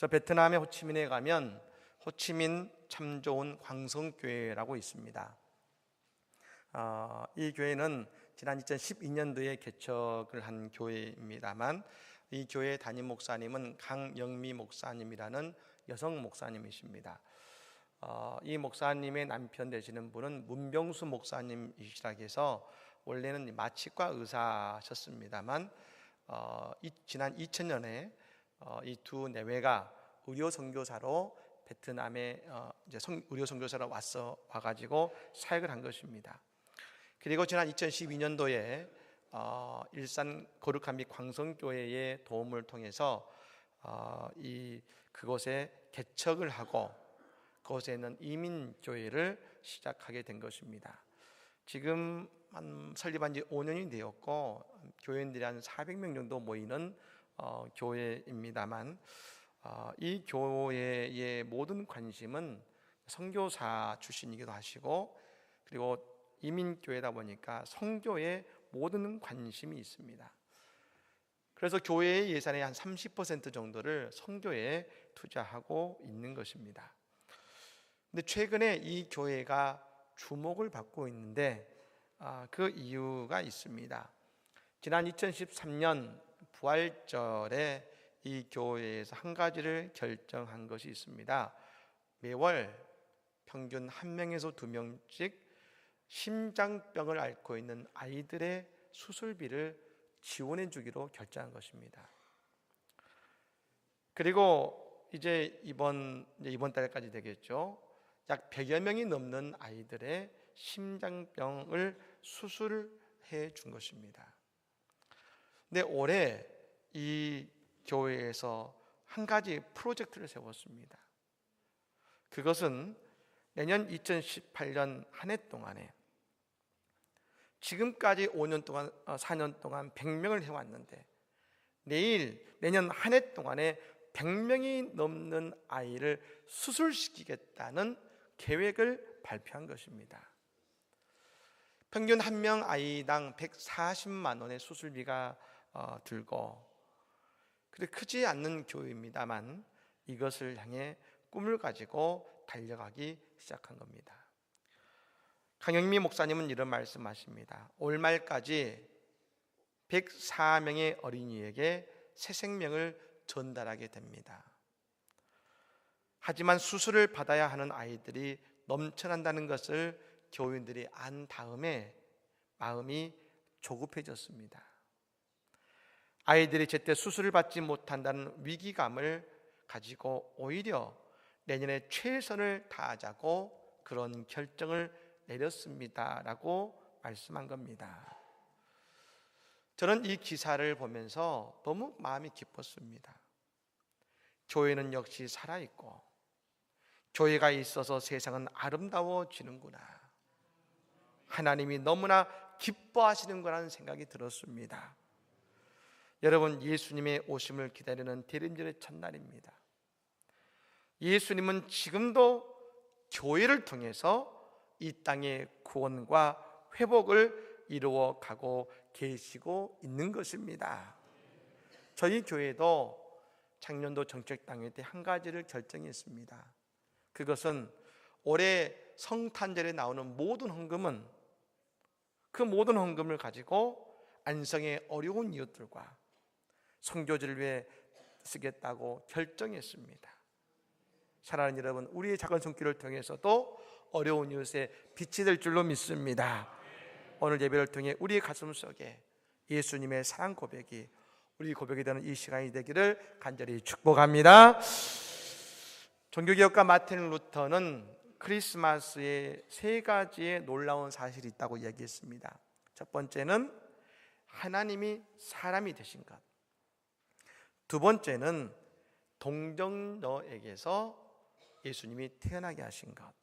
저 베트남의 호치민에 가면 호치민 참 좋은 광성교회라고 있습니다. 어, 이 교회는 지난 2012년도에 개척을 한 교회입니다만 이 교회 담임 목사님은 강영미 목사님이라는 여성 목사님이십니다. 어, 이 목사님의 남편 되시는 분은 문병수 목사님이시라 해서 원래는 마취과 의사셨습니다만 어, 이, 지난 2000년에 어, 이 두 내외가 의료 선교사로 베트남에 어, 이제 성, 의료 선교사로 왔어 와가지고 사역을 한 것입니다. 그리고 지난 2012년도에 어, 일산 거룩한 및 광성교회의 도움을 통해서 어, 이 그곳에 개척을 하고 그곳에 있는 이민교회를 시작하게 된 것입니다. 지금 한 설립한 지 5년이 되었고 교인들이 한 400명 정도 모이는 어, 교회입니다만 어, 이 교회의 모든 관심은 선교사 출신이기도 하시고 그리고 이민교회다 보니까 성교에 모든 관심이 있습니다. 그래서 교회의 예산의 한 30% 정도를 성교에 투자하고 있는 것입니다. 근데 최근에 이 교회가 주목을 받고 있는데 아, 그 이유가 있습니다. 지난 2013년 부활절에 이 교회에서 한 가지를 결정한 것이 있습니다. 매월 평균 한 명에서 두 명씩 심장병을 앓고 있는 아이들의 수술비를 지원해 주기로 결정한 것입니다. 그리고 이제 이번 이제 이번 달까지 되겠죠. 약 100여 명이 넘는 아이들의 심장병을 수술해 준 것입니다. 근데 올해 이 교회에서 한 가지 프로젝트를 세웠습니다. 그것은 내년 2018년 한 해 동안에 지금까지 5년 동안 4년 어, 동안 100명을 해왔는데 내일 내년 한 해 동안에 100명이 넘는 아이를 수술시키겠다는 계획을 발표한 것입니다. 평균 한 명 아이당 140만 원의 수술비가 어, 들고 그래 크지 않는 교회입니다만 이것을 향해 꿈을 가지고 달려가기 시작한 겁니다. 강영미 목사님은 이런 말씀하십니다. 올 말까지 104명의 어린이에게 새 생명을 전달하게 됩니다. 하지만 수술을 받아야 하는 아이들이 넘쳐난다는 것을 교인들이 안 다음에 마음이 조급해졌습니다. 아이들이 제때 수술을 받지 못한다는 위기감을 가지고 오히려 내년에 최선을 다하자고 그런 결정을 내렸습니다라고 말씀한 겁니다. 저는 이 기사를 보면서 너무 마음이 기뻤습니다. 교회는 역시 살아있고, 교회가 있어서 세상은 아름다워지는구나. 하나님이 너무나 기뻐하시는 거라는 생각이 들었습니다. 여러분, 예수님의 오심을 기다리는 대림절의 첫날입니다. 예수님은 지금도 교회를 통해서 이 땅의 구원과 회복을 이루어 가고 계시고 있는 것입니다. 저희 교회도 작년도 정책 당회 때 한 가지를 결정했습니다. 그것은 올해 성탄절에 나오는 모든 헌금은 그 모든 헌금을 가지고 안성의 어려운 이웃들과 성교지를 위해 쓰겠다고 결정했습니다. 사랑하는 여러분, 우리의 작은 손길을 통해서도 어려운 이웃에 빛이 될 줄로 믿습니다. 오늘 예배를 통해 우리의 가슴 속에 예수님의 사랑 고백이 우리 고백이 되는 이 시간이 되기를 간절히 축복합니다. 종교개혁가 마틴 루터는 크리스마스에 세 가지의 놀라운 사실이 있다고 얘기했습니다. 첫 번째는 하나님이 사람이 되신 것. 두 번째는 동정녀에게서 예수님이 태어나게 하신 것.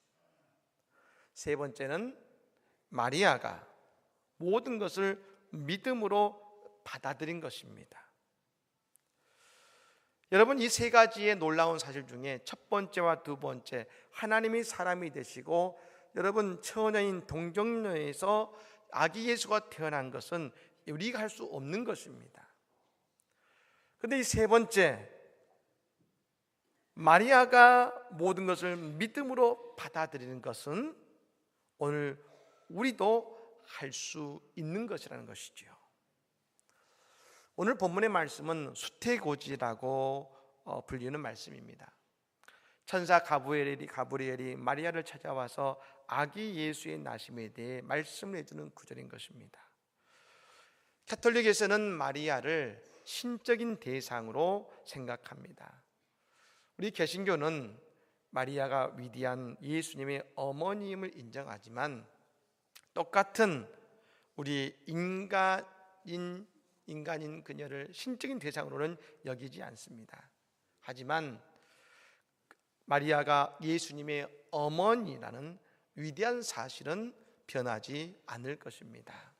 세 번째는 마리아가 모든 것을 믿음으로 받아들인 것입니다. 여러분 이 세 가지의 놀라운 사실 중에 첫 번째와 두 번째 하나님이 사람이 되시고 여러분 처녀인 동정녀에서 아기 예수가 태어난 것은 우리가 할 수 없는 것입니다. 근데 이 세 번째 마리아가 모든 것을 믿음으로 받아들이는 것은 오늘 우리도 할 수 있는 것이라는 것이지요. 오늘 본문의 말씀은 수태고지라고 어, 불리는 말씀입니다. 천사 가브리엘이 가브리엘이 마리아를 찾아와서 아기 예수의 나심에 대해 말씀을 해주는 구절인 것입니다. 카톨릭에서는 마리아를 신적인 대상으로 생각합니다. 우리 개신교는 마리아가 위대한 예수님의 어머님을 인정하지만 똑같은 우리 인간인 인간인 그녀를 신적인 대상으로는 여기지 않습니다. 하지만 마리아가 예수님의 어머니라는 위대한 사실은 변하지 않을 것입니다.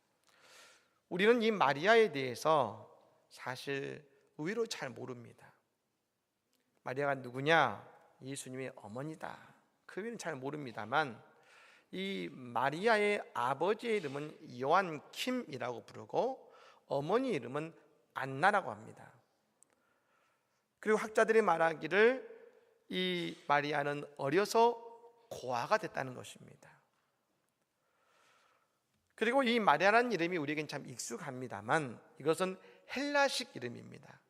우리는 이 마리아에 대해서 사실 의외로 잘 모릅니다. 마리아가 누구냐? 예수님의 어머니다. 그 외에는 잘 모릅니다만 이 마리아의 아버지의 이름은 요한 킴이라고 부르고 어머니 이름은 안나라고 합니다. 그리고 학자들이 말하기를 이 마리아는 어려서 고아가 됐다는 것입니다. 그리고 이 마리아라는 이름이 우리에겐 참 익숙합니다만 이것은 헬라식 이름입니다.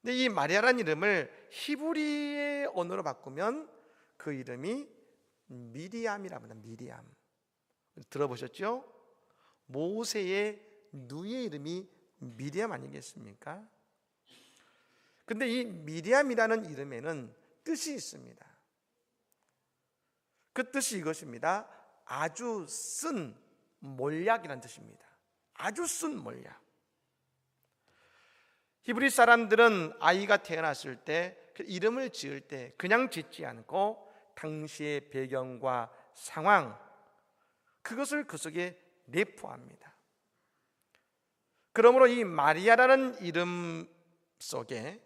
근데 이 마리아라는 이름을 히브리의 언어로 바꾸면 그 이름이 미리암이라고 합니다. 미리암. 들어보셨죠? 모세의 누이의 이름이 미리암 아니겠습니까? 근데 이 미리암이라는 이름에는 뜻이 있습니다. 그 뜻이 이것입니다. 아주 쓴 몰약이라는 뜻입니다. 아주 쓴 몰약. 히브리 사람들은 아이가 태어났을 때 그 이름을 지을 때 그냥 짓지 않고 당시의 배경과 상황 그것을 그 속에 내포합니다. 그러므로 이 마리아라는 이름 속에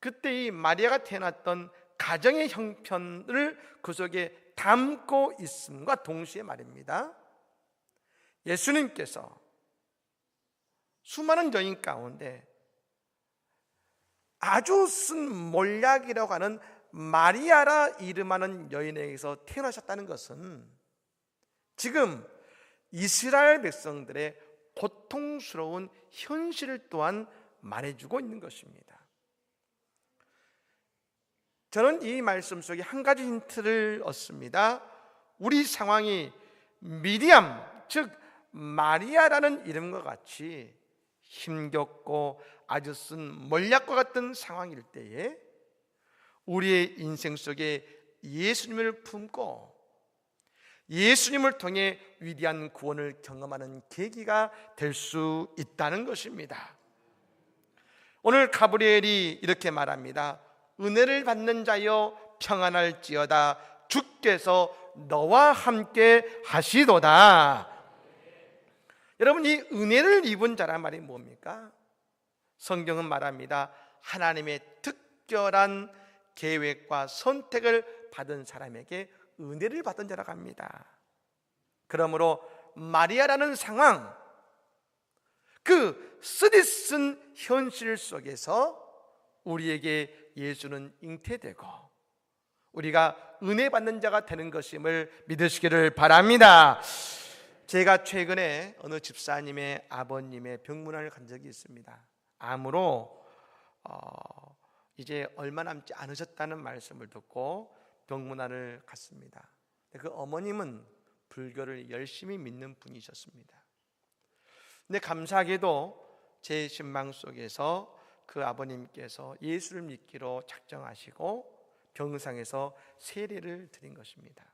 그때 이 마리아가 태어났던 가정의 형편을 그 속에 담고 있음과 동시에 말입니다. 예수님께서 수많은 여인 가운데 아주 쓴 몰약이라고 하는 마리아라 이름하는 여인에게서 태어나셨다는 것은 지금 이스라엘 백성들의 고통스러운 현실 또한 말해주고 있는 것입니다. 저는 이 말씀 속에 한 가지 힌트를 얻습니다. 우리 상황이 미리암, 즉 마리아라는 이름과 같이 힘겹고 아주 쓴 몰약과 같은 상황일 때에 우리의 인생 속에 예수님을 품고 예수님을 통해 위대한 구원을 경험하는 계기가 될 수 있다는 것입니다. 오늘 가브리엘이 이렇게 말합니다. 은혜를 받는 자여 평안할지어다 주께서 너와 함께 하시도다. 여러분 이 은혜를 입은 자란 말이 뭡니까? 성경은 말합니다. 하나님의 특별한 계획과 선택을 받은 사람에게 은혜를 받은 자라고 합니다. 그러므로 마리아라는 상황, 그 쓰디쓴 현실 속에서 우리에게 예수는 잉태되고 우리가 은혜 받는 자가 되는 것임을 믿으시기를 바랍니다. 제가 최근에 어느 집사님의 아버님의 병문안을 간 적이 있습니다. 암으로 어, 이제 얼마 남지 않으셨다는 말씀을 듣고 병문안을 갔습니다. 그 어머님은 불교를 열심히 믿는 분이셨습니다. 근데 감사하게도 제 신망 속에서 그 아버님께서 예수를 믿기로 작정하시고 병상에서 세례를 드린 것입니다.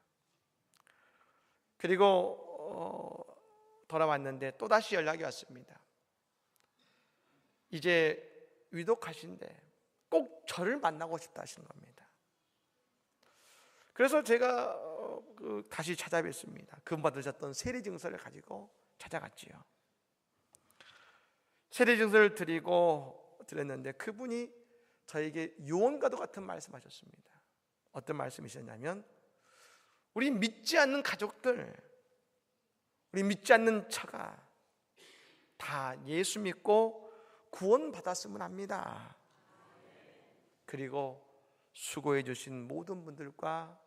그리고 어, 돌아왔는데 또 다시 연락이 왔습니다. 이제 위독하신데 꼭 저를 만나고 싶다 하시는 겁니다. 그래서 제가 어, 그 다시 찾아뵙습니다. 금 받으셨던 세례 증서를 가지고 찾아갔지요. 세례 증서를 드리고 드렸는데 그분이 저에게 유언과도 같은 말씀하셨습니다. 어떤 말씀이셨냐면 우리 믿지 않는 가족들, 우리 믿지 않는 처가 다 예수 믿고 구원 받았으면 합니다. 그리고 수고해 주신 모든 분들과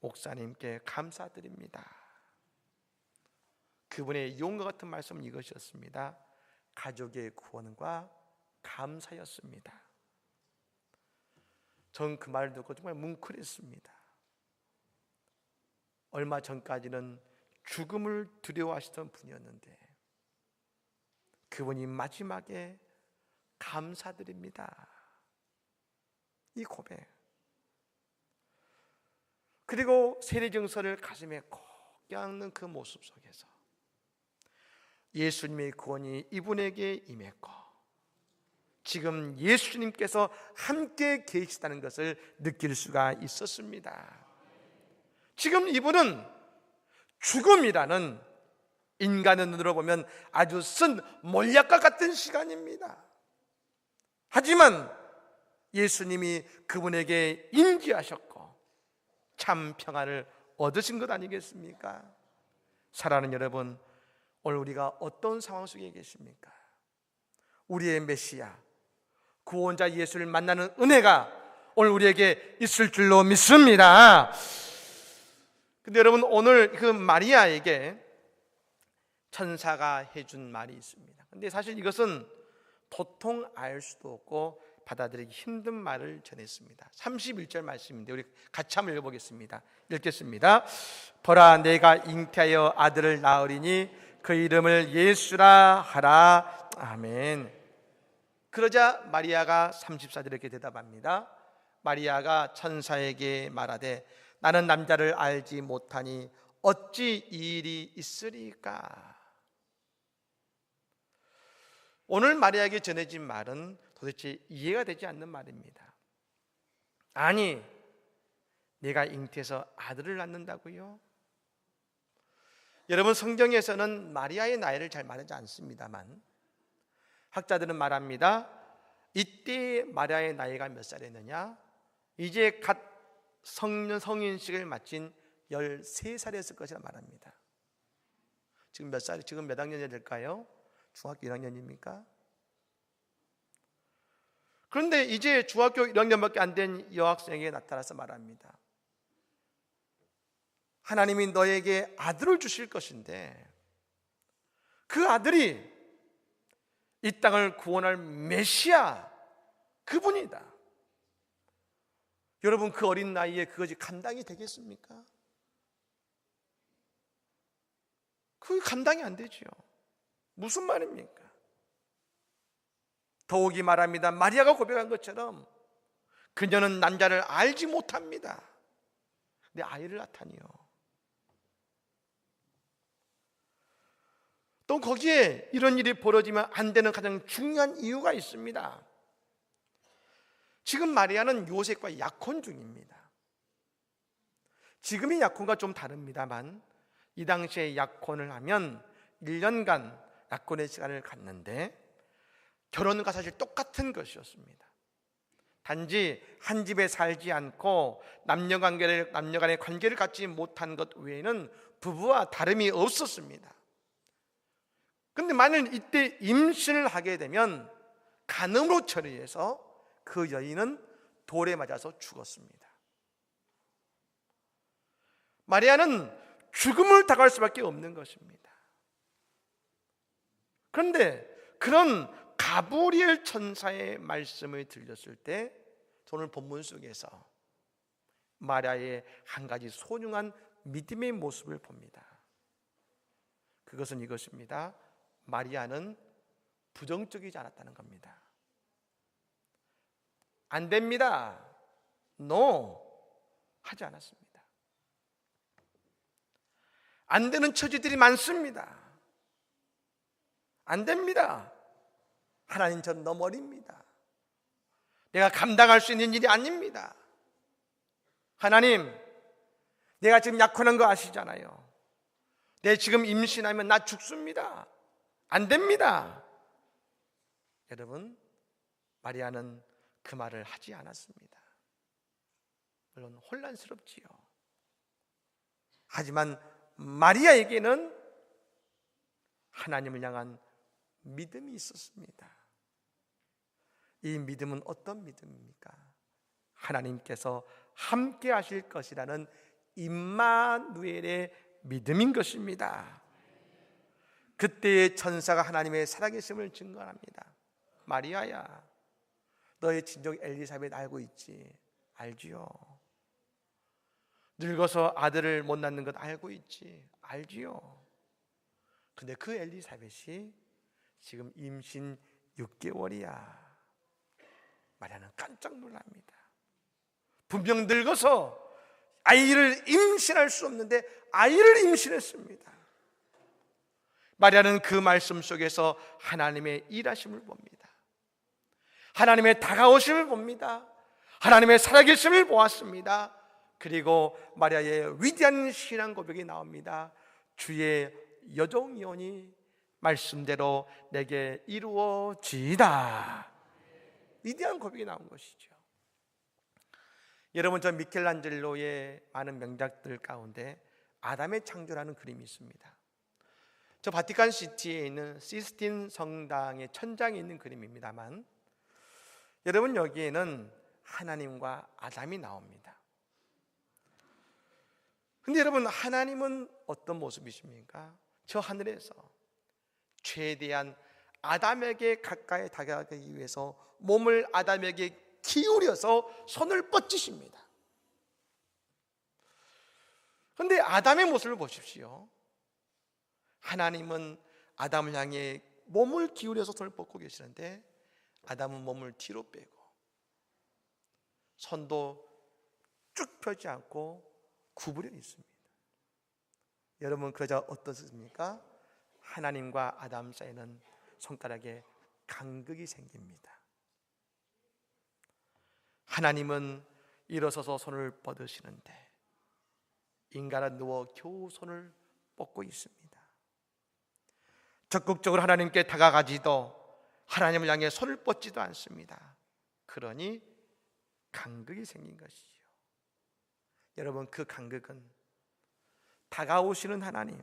목사님께 감사드립니다. 그분의 용과 같은 말씀은 이것이었습니다. 가족의 구원과 감사였습니다. 전 그 말을 듣고 정말 뭉클했습니다. 얼마 전까지는 죽음을 두려워하시던 분이었는데 그분이 마지막에 감사드립니다. 이 고백. 그리고 세례 증서를 가슴에 꼭 껴안는 그 모습 속에서 예수님의 구원이 이분에게 임했고 지금 예수님께서 함께 계시다는 것을 느낄 수가 있었습니다. 지금 이분은 죽음이라는 인간의 눈으로 보면 아주 쓴 몰약과 같은 시간입니다. 하지만 예수님이 그분에게 인지하셨고 참 평안을 얻으신 것 아니겠습니까? 사랑하는 여러분, 오늘 우리가 어떤 상황 속에 계십니까? 우리의 메시아, 구원자 예수를 만나는 은혜가 오늘 우리에게 있을 줄로 믿습니다. 근데 여러분 오늘 그 마리아에게 천사가 해준 말이 있습니다. 근데 사실 이것은 도통 알 수도 없고 받아들이기 힘든 말을 전했습니다. 31절 말씀인데 우리 같이 한번 읽어보겠습니다. 읽겠습니다. 보라 내가 잉태하여 아들을 낳으리니 그 이름을 예수라 하라. 아멘. 그러자 마리아가 34절 이렇게 대답합니다. 마리아가 천사에게 말하되 나는 남자를 알지 못하니 어찌 이 일이 있으리까? 오늘 마리아에게 전해진 말은 도대체 이해가 되지 않는 말입니다. 아니, 내가 잉태해서 아들을 낳는다고요? 여러분 성경에서는 마리아의 나이를 잘 말하지 않습니다만 학자들은 말합니다. 이때 마리아의 나이가 몇 살이었느냐? 이제 갓 성년 성인식을 마친 13살이었을 것이라 말합니다. 지금 몇 살, 지금 몇 학년이 될까요? 중학교 1학년입니까? 그런데 이제 중학교 1학년밖에 안 된 여학생에게 나타나서 말합니다. 하나님이 너에게 아들을 주실 것인데 그 아들이 이 땅을 구원할 메시아 그분이다. 여러분 그 어린 나이에 그것이 감당이 되겠습니까? 그게 감당이 안 되지요. 무슨 말입니까? 더욱이 말합니다. 마리아가 고백한 것처럼 그녀는 남자를 알지 못합니다. 내 아이를 낳다니요. 또 거기에 이런 일이 벌어지면 안 되는 가장 중요한 이유가 있습니다. 지금 마리아는 요셉과 약혼 중입니다. 지금의 약혼과 좀 다릅니다만 이 당시에 약혼을 하면 1년간 약혼의 시간을 갖는데 결혼과 사실 똑같은 것이었습니다. 단지 한 집에 살지 않고 남녀 관계를 남녀 간의 관계를 갖지 못한 것 외에는 부부와 다름이 없었습니다. 근데 만일 이때 임신을 하게 되면 간음으로 처리해서 그 여인은 돌에 맞아서 죽었습니다. 마리아는 죽음을 당할 수밖에 없는 것입니다. 그런데 그런 가브리엘 천사의 말씀을 들렸을 때 오늘 본문 속에서 마리아의 한 가지 소중한 믿음의 모습을 봅니다. 그것은 이것입니다. 마리아는 부정적이지 않았다는 겁니다. 안 됩니다. No. 하지 않았습니다. 안 되는 처지들이 많습니다. 안 됩니다. 하나님 전 너무 어립니다. 내가 감당할 수 있는 일이 아닙니다. 하나님, 내가 지금 약혼한 거 아시잖아요. 내 지금 임신하면 나 죽습니다. 안 됩니다. 여러분, 마리아는 그 말을 하지 않았습니다. 물론 혼란스럽지요. 하지만 마리아에게는 하나님을 향한 믿음이 있었습니다. 이 믿음은 어떤 믿음입니까? 하나님께서 함께 하실 것이라는 임마누엘의 믿음인 것입니다. 그때의 천사가 하나님의 살아계심을 증거합니다. 마리아야, 너의 친족 엘리사벳 알고 있지? 알지요. 늙어서 아들을 못 낳는 것 알고 있지? 알지요. 근데 그 엘리사벳이 지금 임신 6개월이야. 마리아는 깜짝 놀랍니다. 분명 늙어서 아이를 임신할 수 없는데 아이를 임신했습니다. 마리아는 그 말씀 속에서 하나님의 일하심을 봅니다. 하나님의 다가오심을 봅니다. 하나님의 살아계심을 보았습니다. 그리고 마리아의 위대한 신앙 고백이 나옵니다. 주의 여종이오니 말씀대로 내게 이루어지이다. 위대한 고백이 나온 것이죠. 여러분 저 미켈란젤로의 많은 명작들 가운데 아담의 창조라는 그림이 있습니다. 저 바티칸 시티에 있는 시스틴 성당의 천장에 있는 그림입니다만 여러분 여기에는 하나님과 아담이 나옵니다. 근데 여러분 하나님은 어떤 모습이십니까? 저 하늘에서 최대한 아담에게 가까이 다가가기 위해서 몸을 아담에게 기울여서 손을 뻗치십니다. 그런데 아담의 모습을 보십시오. 하나님은 아담을 향해 몸을 기울여서 손을 뻗고 계시는데 아담은 몸을 뒤로 빼고 손도 쭉 펴지 않고 구부려 있습니다. 여러분 그저 어떻습니까? 하나님과 아담 사이는 손가락에 간극이 생깁니다. 하나님은 일어서서 손을 뻗으시는데 인간은 누워 겨우 손을 뻗고 있습니다. 적극적으로 하나님께 다가가지도 하나님을 향해 손을 뻗지도 않습니다. 그러니 간극이 생긴 것이죠. 여러분 그 간극은 다가오시는 하나님,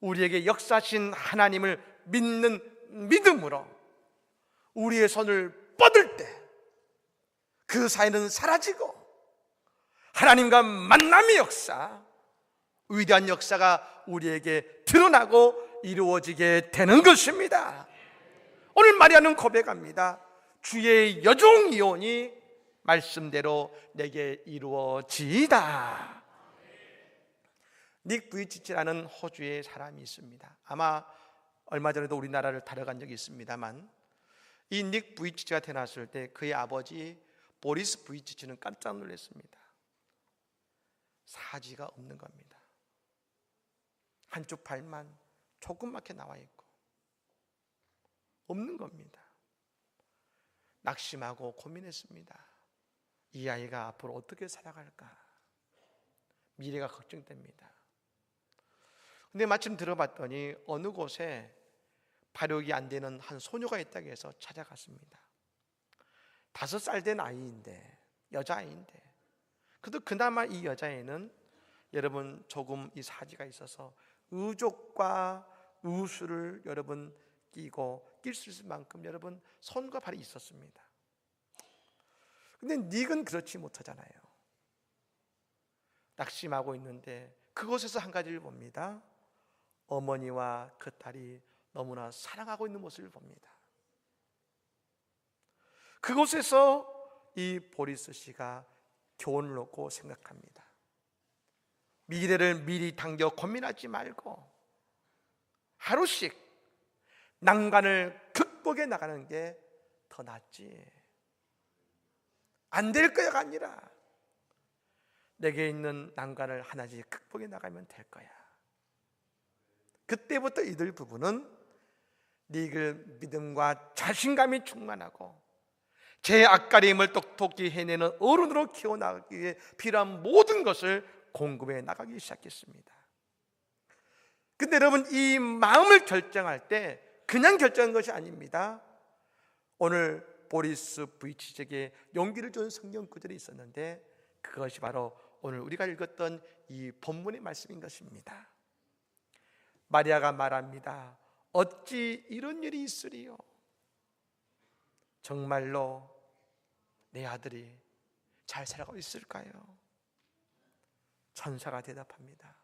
우리에게 역사하신 하나님을 믿는 믿음으로 우리의 손을 뻗을 때 그 사이는 사라지고 하나님과 만남의 역사, 위대한 역사가 우리에게 드러나고 이루어지게 되는 것입니다. 오늘 마리아는 고백합니다. 주의 여종이오니 말씀대로 내게 이루어지이다. 닉 부이치치라는 호주의 사람이 있습니다. 아마 얼마 전에도 우리나라를 다뤄간 적이 있습니다만 이 닉 부이치치가 태어났을 때 그의 아버지 보리스 부이치치는 깜짝 놀랐습니다. 사지가 없는 겁니다. 한쪽 발만 조그맣게 나와 있고 없는 겁니다. 낙심하고 고민했습니다. 이 아이가 앞으로 어떻게 살아갈까? 미래가 걱정됩니다. 근데 마침 들어봤더니 어느 곳에 발육이 안 되는 한 소녀가 있다고 해서 찾아갔습니다. 다섯 살 된 아이인데 여자아이인데 그래도 그나마 이 여자애는 여러분 조금 이 사지가 있어서 의족과 의수를 여러분 끼고 낄 수 있을 만큼 여러분 손과 발이 있었습니다. 근데 닉은 그렇지 못하잖아요. 낙심하고 있는데 그곳에서 한 가지를 봅니다. 어머니와 그 딸이 너무나 사랑하고 있는 모습을 봅니다. 그곳에서 이 보리스 씨가 교훈을 얻고 생각합니다. 미래를 미리 당겨 고민하지 말고 하루씩 난관을 극복해 나가는 게 더 낫지. 안 될 거야가 아니라 내게 있는 난관을 하나씩 극복해 나가면 될 거야. 그때부터 이들 부부는 네글 믿음과 자신감이 충만하고 제 앞가림을 똑똑히 해내는 어른으로 키워나가기 위해 필요한 모든 것을 공급해 나가기 시작했습니다. 근데 여러분 이 마음을 결정할 때 그냥 결정한 것이 아닙니다. 오늘 보리스 부이치에게 용기를 준 성경 구절이 있었는데 그것이 바로 오늘 우리가 읽었던 이 본문의 말씀인 것입니다. 마리아가 말합니다. 어찌 이런 일이 있으리요? 정말로 내 아들이 잘 살아가고 있을까요? 천사가 대답합니다.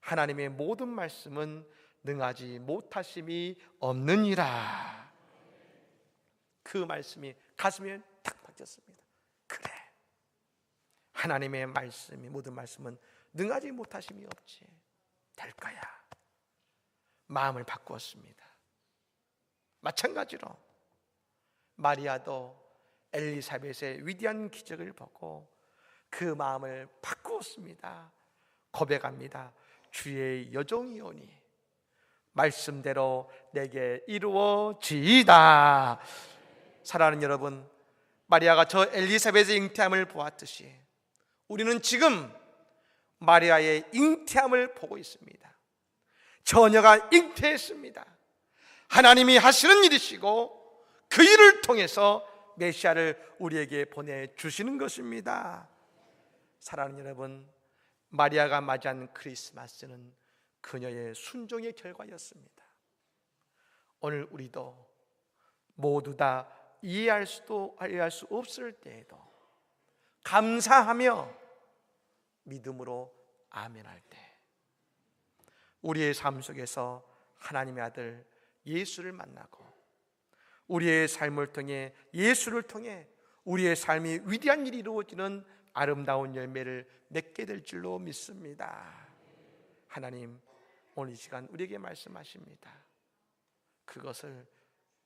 하나님의 모든 말씀은 능하지 못하심이 없느니라. 그 말씀이 가슴에 탁 박혔습니다. 그래. 하나님의 말씀이 모든 말씀은 능하지 못하심이 없지. 될 거야. 마음을 바꾸었습니다. 마찬가지로 마리아도 엘리사벳의 위대한 기적을 보고 그 마음을 바꾸었습니다. 고백합니다. 주의 여종이오니 말씀대로 내게 이루어지이다. 사랑하는 여러분, 마리아가 저 엘리사벳의 잉태함을 보았듯이 우리는 지금 마리아의 잉태함을 보고 있습니다. 처녀가 잉태했습니다. 하나님이 하시는 일이시고 그 일을 통해서 메시아를 우리에게 보내 주시는 것입니다. 사랑하는 여러분, 마리아가 맞이한 크리스마스는 그녀의 순종의 결과였습니다. 오늘 우리도 모두 다 이해할 수도 이해할 수 없을 때에도 감사하며 믿음으로 아멘할 때 우리의 삶 속에서 하나님의 아들 예수를 만나고 우리의 삶을 통해 예수를 통해 우리의 삶이 위대한 일이 이루어지는 아름다운 열매를 맺게 될 줄로 믿습니다. 하나님 오늘 이 시간 우리에게 말씀하십니다. 그것을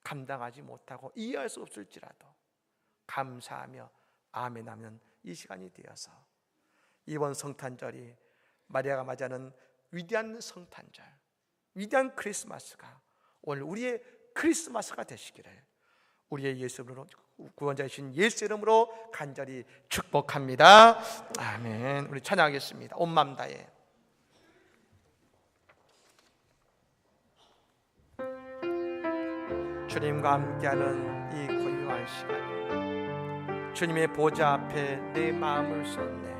감당하지 못하고 이해할 수 없을지라도 감사하며 아멘하면 이 시간이 되어서 이번 성탄절이 마리아가 맞이하는 위대한 성탄절, 위대한 크리스마스가 오늘 우리의 크리스마스가 되시기를 우리의 예수 이름으로 구원자이신 예수 이름으로 간절히 축복합니다. 아멘. 우리 찬양하겠습니다. 온 마음 다해. 주님과 함께하는 이 고요한 시간 주님의 보좌 앞에 내 마음을 쏟네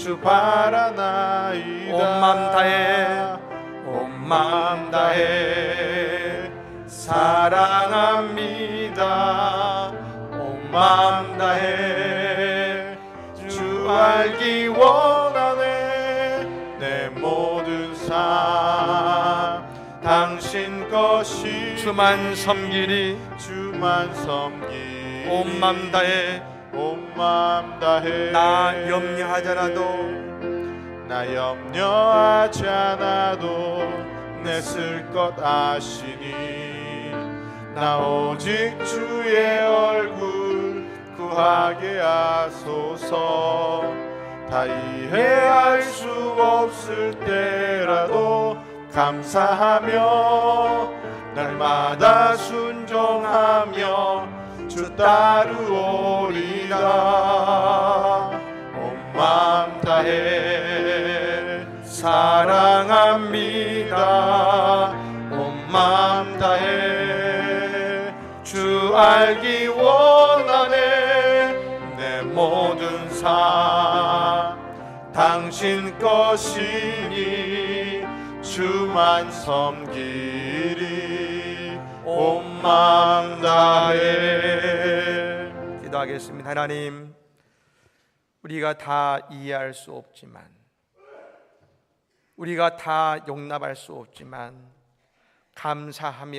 주 바라나이다. 온맘 다해 온맘 다해 사랑합니다. 온맘 다해 주 알기 원하네. 내 모든 삶 당신 것이 주만 섬기리. 주만 섬기 온맘 다해 온맘 다해. 나 염려하잖아도. 나 염려하지 않아도 내 쓸 것 아시니. 나 오직 주의 얼굴 구하게 하소서. 다 이해할 수 없을 때라도 감사하며 날마다 순종하며 주 따르오리라. 온맘 다해 사랑합니다. 온맘 다해 주 알기 원하네. 내 모든 삶 당신 것이니 주만 섬기리 온맘 다해 기도하겠습니다. 하나님 우리가 다 이해할 수 없지만 우리가 다 용납할 수 없지만 감사하며